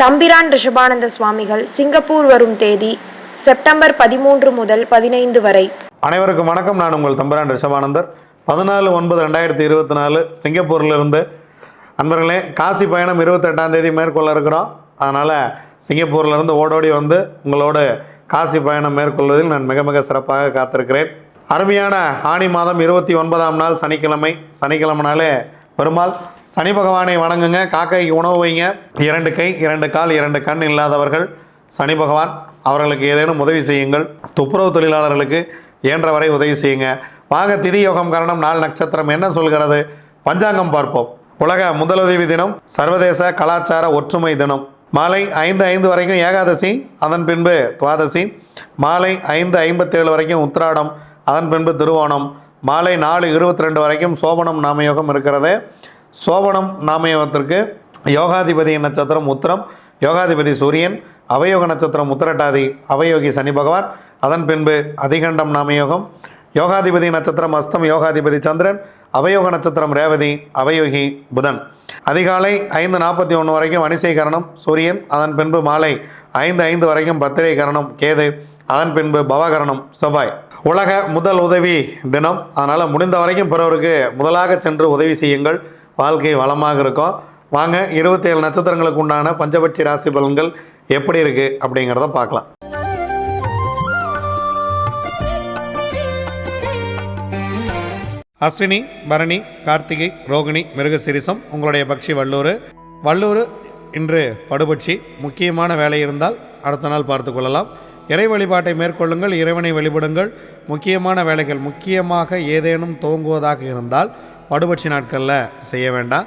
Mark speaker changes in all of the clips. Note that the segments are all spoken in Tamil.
Speaker 1: தம்பிரான் ரிஷபானந்த சுவாமிகள் சிங்கப்பூர் வரும் தேதி செப்டம்பர் பதிமூன்று முதல் பதினைந்து வரை.
Speaker 2: அனைவருக்கும் வணக்கம். நான் உங்கள் தம்பிரான் ரிஷபானந்தர். பதினாலு ஒன்பது ரெண்டாயிரத்தி இருபத்தி நாலு சிங்கப்பூர்லேருந்து. அன்பர்களே காசி பயணம் இருபத்தெட்டாம் தேதி மேற்கொள்ள இருக்கிறோம். அதனால் சிங்கப்பூர்லேருந்து ஓடோடி வந்து உங்களோட காசி பயணம் மேற்கொள்வதில் நான் மிக மிக சிறப்பாக காத்திருக்கிறேன். அருமையான ஆணி மாதம் இருபத்தி ஒன்பதாம் நாள் சனிக்கிழமை. சனிக்கிழமைனாலே பெருமாள் சனி பகவானை வணங்குங்க. காக்கைக்கு உணவு வைங்க. இரண்டு கை இரண்டு கால் இரண்டு கண் இல்லாதவர்கள் சனி பகவான் அவர்களுக்கு ஏதேனும் உதவி செய்யுங்கள். துப்புரவு தொழிலாளர்களுக்கு இயன்றவரை உதவி செய்யுங்க. வாங்க திதி யோகம் காரணம் நாள் நட்சத்திரம் என்ன சொல்கிறது? பஞ்சாங்கம் பார்ப்போம். உலக முதலுதவி தினம் சர்வதேச கலாச்சார ஒற்றுமை தினம். மாலை ஐந்து ஐந்து வரைக்கும் ஏகாதசி அதன் பின்பு துவாதசி. மாலை ஐந்து ஐம்பத்தேழு வரைக்கும் உத்திராடம் அதன் பின்பு திருவோணம். மாலை நாலு இருபத்தி ரெண்டு வரைக்கும் சோபனம் நாமயோகம் இருக்கிறது. சோபனம் நாமயோகத்திற்கு யோகாதிபதி நட்சத்திரம் உத்திரம் யோகாதிபதி சூரியன் அவயோக நட்சத்திரம் உத்திரட்டாதி அவயோகி சனி பகவான். அதன் பின்பு அதிகண்டம் நாமயோகம் யோகாதிபதி நட்சத்திரம் அஸ்தம் யோகாதிபதி சந்திரன் அவயோக நட்சத்திரம் ரேவதி அவயோகி புதன். அதிகாலை ஐந்து நாற்பத்தி ஒன்று வரைக்கும் வணிசை கரணம் சூரியன் அதன் பின்பு மாலை ஐந்து ஐந்து வரைக்கும் பத்திரை கரணம் கேது அதன் பின்பு பவகரணம் செவ்வாய். உலக முதல் உதவி தினம். அதனால் முடிந்த வரைக்கும் பிறருக்கு முதலாக சென்று உதவி செய்யுங்கள். வாழ்க்கை வளமாக இருக்கும். வாங்க இருபத்தேழு நட்சத்திரங்களுக்கு உண்டான பஞ்சபட்சி ராசி பலன்கள் எப்படி இருக்குது அப்படிங்கிறத பார்க்கலாம். அஸ்வினி பரணி கார்த்திகை ரோகிணி மிருகசிரிசம் உங்களுடைய பக்ஷி வள்ளூர் வள்ளூர் இன்று படுபட்சி. முக்கியமான வேலை இருந்தால் அடுத்த நாள் பார்த்து கொள்ளலாம். இறை வழிபாட்டை மேற்கொள்ளுங்கள் இறைவனை வழிபடுங்கள். முக்கியமான வேலைகள் முக்கியமாக ஏதேனும் துவங்குவதாக இருந்தால் படுபட்சி நாட்களில் செய்ய வேண்டாம்.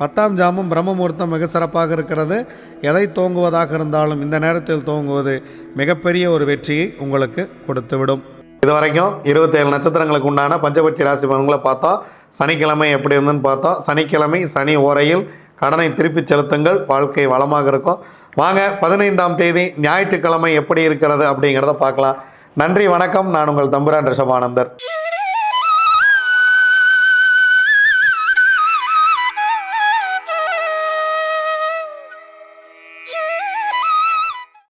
Speaker 2: பத்தாம் ஜாமம் பிரம்ம முகூர்த்தம் மிக சிறப்பாக இருக்கிறது. எதை தோங்குவதாக இருந்தாலும் இந்த நேரத்தில் தோங்குவது மிகப்பெரிய ஒரு வெற்றியை உங்களுக்கு கொடுத்துவிடும். இது வரைக்கும் இருபத்தேழு நட்சத்திரங்களுக்கு உண்டான பஞ்சபட்சி ராசி பலன்களை பார்த்தோம் சனிக்கிழமை எப்படி இருந்துன்னு பார்த்தோம் சனிக்கிழமை சனி ஓரையில் கடனை திருப்பிச் செலுத்துங்கள் வாழ்க்கை வளமாக இருக்கும். வாங்க பதினைந்தாம் தேதி ஞாயிற்றுக்கிழமை எப்படி இருக்கிறது அப்படிங்கிறத பார்க்கலாம். நன்றி வணக்கம். நான் உங்கள் தம்புரான் ரிஷபானந்தர்.